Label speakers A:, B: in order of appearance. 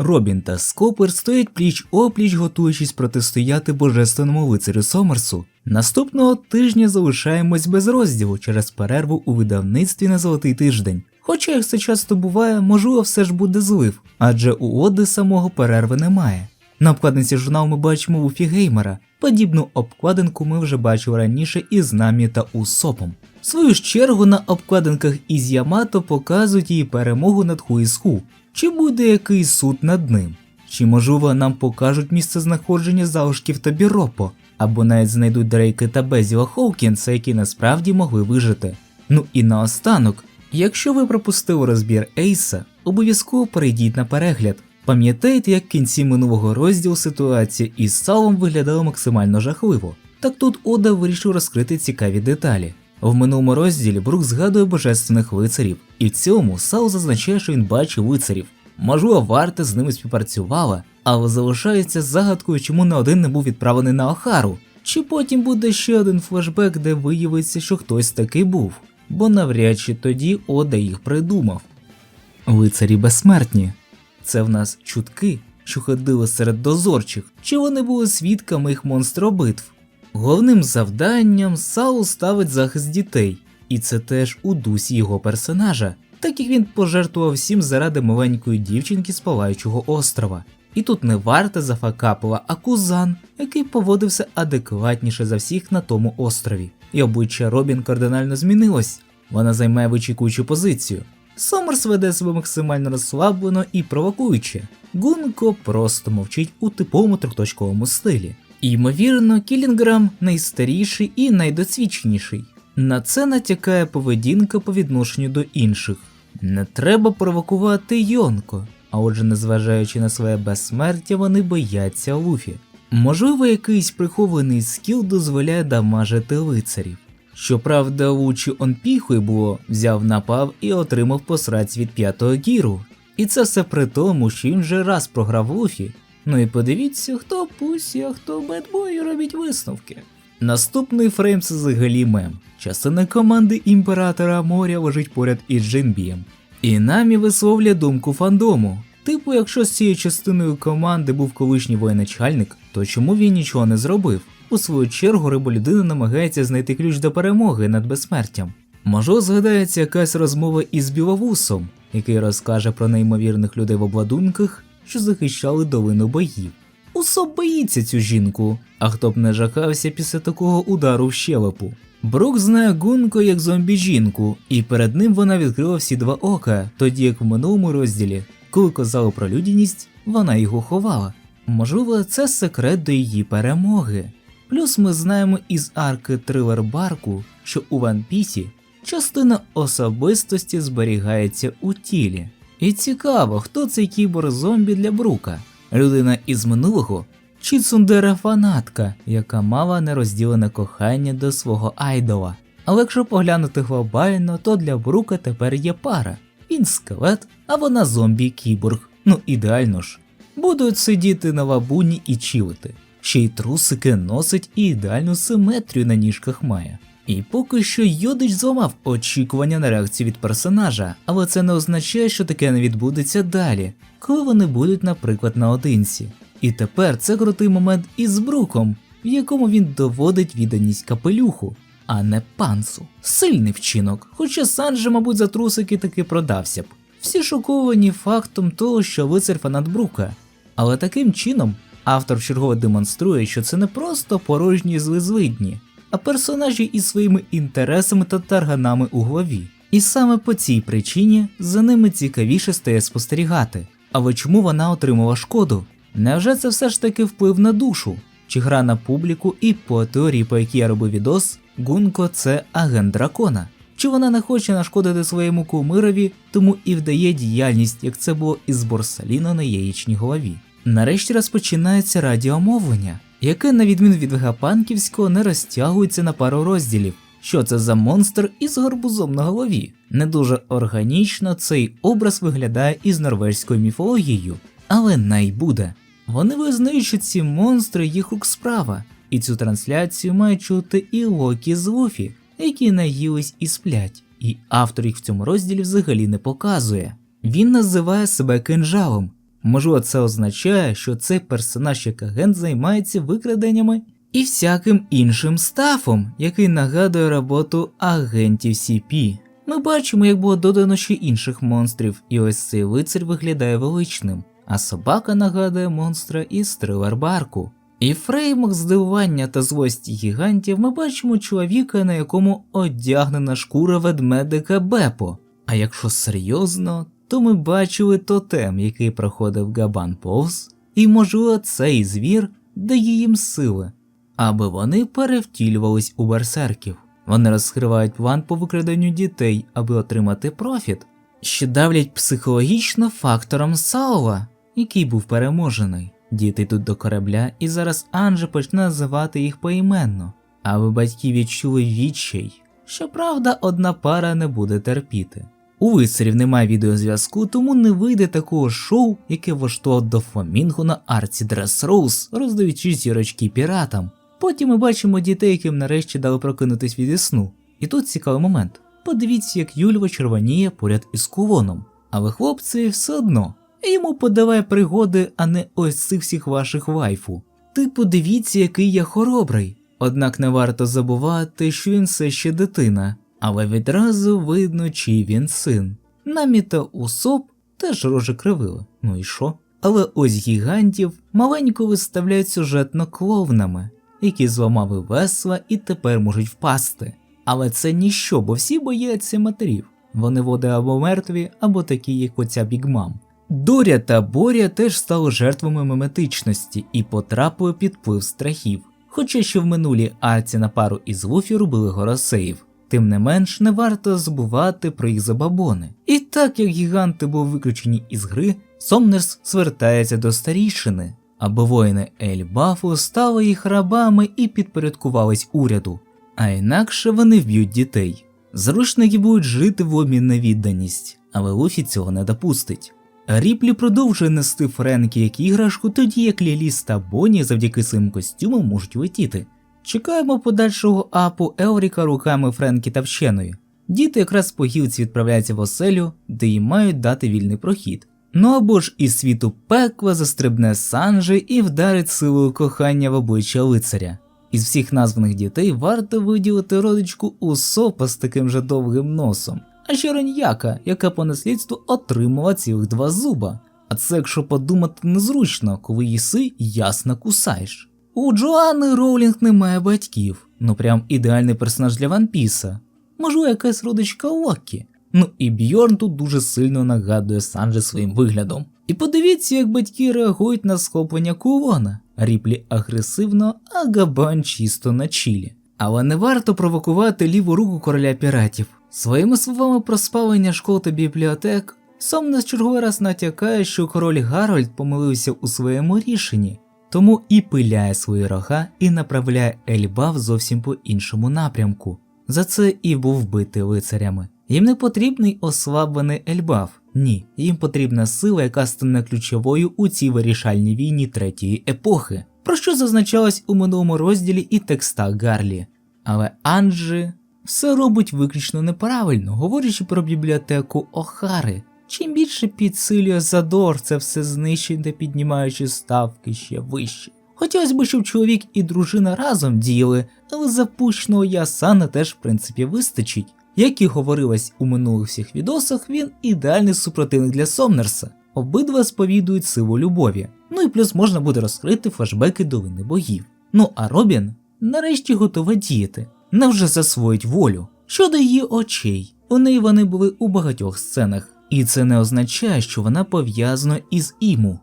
A: Робін та Скопер стоять пліч опліч, готуючись протистояти божественному лицарю Сомерсу. Наступного тижня залишаємось без розділу через перерву у видавництві на золотий тиждень. Хоча як це часто буває, можливо, все ж буде злив, адже у Оди самого перерви немає. На обкладинці журналу ми бачимо Вуфі Геймера. Подібну обкладинку ми вже бачили раніше із Намі та Усопом. В свою ж чергу на обкладинках із Ямато показують її перемогу над Хуїсху. Чи буде якийсь суд над ним? Чи можливо нам покажуть місце знаходження залишків та Біропо, або навіть знайдуть Дрейки та Безіла Хоукінса, які насправді могли вижити. Ну і наостанок, якщо ви пропустили розбір Ейса, обов'язково перейдіть на перегляд. Пам'ятаєте, як в кінці минулого розділу ситуація із Салом виглядала максимально жахливо? Так тут Ода вирішив розкрити цікаві деталі. В минулому розділі Брук згадує божественних лицарів, і в цьому Сал зазначає, що він бачив лицарів. Можливо, варта з ними співпрацювала, але залишається загадкою, чому не один не був відправлений на Охару. Чи потім буде ще один флешбек, де виявиться, що хтось таки був, бо навряд чи тоді Ода їх придумав. Лицарі безсмертні. Це в нас чутки, що ходили серед дозорчих, чи вони були свідками їх монстробитв. Головним завданням Саул ставить захист дітей, і це теж у дусі його персонажа, так як він пожертвував всім заради маленької дівчинки з палаючого острова. І тут не варта зафакапила Акузан, який поводився адекватніше за всіх на тому острові. І обличчя Робін кардинально змінилось. Вона займає вичікуючу позицію. Сомерс веде себе максимально розслаблено і провокуюче. Гунко просто мовчить у типовому трьохточковому стилі. І, ймовірно, Кілінграм найстаріший і найдосвідченіший. На це натякає поведінка по відношенню до інших. Не треба провокувати Йонко, а отже, незважаючи на своє безсмертя, вони бояться Луфі. Можливо, якийсь прихований скіл дозволяє дамажити лицарів. Щоправда, Лучі Онпіхуй було взяв напав і отримав посраць від п'ятого гіру. І це все при тому, що він вже раз програв Луфі. Ну і подивіться, хто пусі, а хто бедбой робить висновки. Наступний фрейм це взагалі мем. Частина команди імператора моря лежить поряд із Джинбієм. І намі висловлює думку фандому. Типу, якщо з цією частиною команди був колишній воєначальник, то чому він нічого не зробив? У свою чергу риболюдина намагається знайти ключ до перемоги над безсмертям. Можливо, згадається якась розмова із Біловусом, який розкаже про неймовірних людей в обладунках, що захищали долину боїв. Усоп боїться цю жінку, а хто б не жахався після такого удару в щелепу. Брук знає Гунко як зомбі-жінку, і перед ним вона відкрила всі два ока, тоді як в минулому розділі, коли казали про людяність, вона його ховала. Можливо, це секрет до її перемоги. Плюс ми знаємо із арки Трилер Барку, що у Ван Пісі частина особистості зберігається у тілі. І цікаво, хто цей кібер-зомбі для Брука. Людина із минулого чи цундера фанатка, яка мала нерозділене кохання до свого айдола. Але якщо поглянути глобально, то для Брука тепер є пара. Він скелет, а вона зомбі-кіборг. Ну ідеально ж. Будуть сидіти на лабуні і чилити. Ще й трусики носить і ідеальну симетрію на ніжках має. І поки що Йодич зламав очікування на реакцію від персонажа, але це не означає, що таке не відбудеться далі, коли вони будуть, наприклад, наодинці. І тепер це крутий момент із Бруком, в якому він доводить відданість капелюху, а не пансу. Сильний вчинок, хоча Санджа, мабуть, за трусики таки продався б. Всі шоковані фактом того, що лицар фанат Брука. Але таким чином автор вчергове демонструє, що це не просто порожні злизвидні, а персонажі із своїми інтересами та тарганами у голові. І саме по цій причині за ними цікавіше стає спостерігати. Але чому вона отримала шкоду? Невже це все ж таки вплив на душу? Чи гра на публіку і по теорії, по якій я робив відос, Гунко це агент дракона? Чи вона не хоче нашкодити своєму кумирові, тому і вдає діяльність, як це було із Борсаліно на яєчній голові? Нарешті розпочинається радіомовлення, яке, на відміну від Вегапанківського, не розтягується на пару розділів. Що це за монстр із горбузом на голові? Не дуже органічно цей образ виглядає із норвезькою міфологією, але най буде. Вони визнають, що ці монстри їх рук справа, і цю трансляцію має чути і Локі з Луфі, які наїлись і сплять, і автор їх в цьому розділі взагалі не показує. Він називає себе кинжалом, Можливо, це означає, що цей персонаж як агент займається викраденнями і всяким іншим стафом, який нагадує роботу агентів CP. Ми бачимо, як було додано ще інших монстрів, і ось цей лицар виглядає величним, а собака нагадує монстра із трилер-барку. І в фреймах здивування та злості гігантів ми бачимо чоловіка, на якому одягнена шкура ведмедика Бепо. А якщо серйозно, то ми бачили тотем, який проходив Габан повз, і можливо цей звір дає їм сили, аби вони перевтілювались у берсерків. Вони розкривають план по викраденню дітей, аби отримати профіт, що давлять психологічно фактором Саула, який був переможений. Діти йдуть до корабля, і зараз Анже почне називати їх поіменно, аби батьки відчули відчай. Щоправда, одна пара не буде терпіти. У лицарів немає відеозв'язку, тому не вийде такого шоу, яке влаштував до Фламінго на арці Дресроуз, роздаючи зірочки піратам. Потім ми бачимо дітей, яким нарешті дали прокинутись від сну. І тут цікавий момент. Подивіться, як Юльва червоніє поряд із кулоном, але хлопці все одно йому подавай пригоди, а не ось цих всіх ваших вайфу. Ти подивіться, який я хоробрий. Однак не варто забувати, що він все ще дитина, але відразу видно, чий він син. Намі та Усоп теж рожи кривили, ну і що? Але ось гігантів маленько виставляють сюжетно клоунами, які зламали весла і тепер можуть впасти. Але це ніщо, бо всі бояться матерів. Вони води або мертві, або такі, як оця бігмам. Доря та Боря теж стали жертвами меметичності і потрапили під вплив страхів. Хоча ще в минулій арці на пару із Луфі робили горосеїв. Тим не менш, не варто забувати про їх забабони. І так як гіганти були виключені із гри, Сомнерс звертається до старішини, аби воїни Ельбафу стали їх рабами і підпорядкувались уряду, а інакше вони вб'ють дітей. Зручники будуть жити в обмін на відданість, але Луфі цього не допустить. Ріплі продовжує нести Френкі як іграшку, тоді як Ліліс та Бонні завдяки своїм костюмам можуть летіти. Чекаємо подальшого апу Еоріка руками Френкі та вченої. Діти якраз по гілці відправляються в оселю, де їм мають дати вільний прохід. Ну або ж із світу пекла застрибне Санджі і вдарить силою кохання в обличчя лицаря. Із всіх названих дітей варто виділити родичку Усопа з таким же довгим носом, а ще Роньяка, яка по наслідству отримала цілих два зуба. А це, якщо подумати, незручно, коли їси ясно кусаєш. У Джоанни Роулінг немає батьків, ну прям ідеальний персонаж для Ван Піса. Можливо, якась родичка Локі. Ну і Бьорн тут дуже сильно нагадує Санджі своїм виглядом. І подивіться, як батьки реагують на схоплення кулона. Ріплі агресивно, а Габан чисто на чілі. Але не варто провокувати ліву руку короля піратів. Своїми словами про спалення школ та бібліотек, Сомнес черговий раз натякає, що король Гарольд помилився у своєму рішенні, тому і пиляє свої рога і направляє Ельбав зовсім по іншому напрямку. За це і був вбитий лицарями. Їм не потрібний ослаблений Ельбав. Ні, їм потрібна сила, яка стане ключовою у цій вирішальній війні третьої епохи, про що зазначалось у минулому розділі і текстах Гарлі. Але Анджі все робить виключно неправильно, говорячи про бібліотеку Охари. Чим більше підсилює задор, це все знищить піднімаючи ставки ще вище. Хотілося б, щоб чоловік і дружина разом діяли, але запущеного Ясана теж в принципі вистачить. Як і говорилось у минулих всіх відосах, він ідеальний супротивник для Сомнерса. Обидва сповідують силу любові. Ну і плюс можна буде розкрити флешбеки долини богів. Ну а Робін нарешті готова діяти, невже засвоїть волю. Щодо її очей, у неї вони були у багатьох сценах, і це не означає, що вона пов'язана із Іму.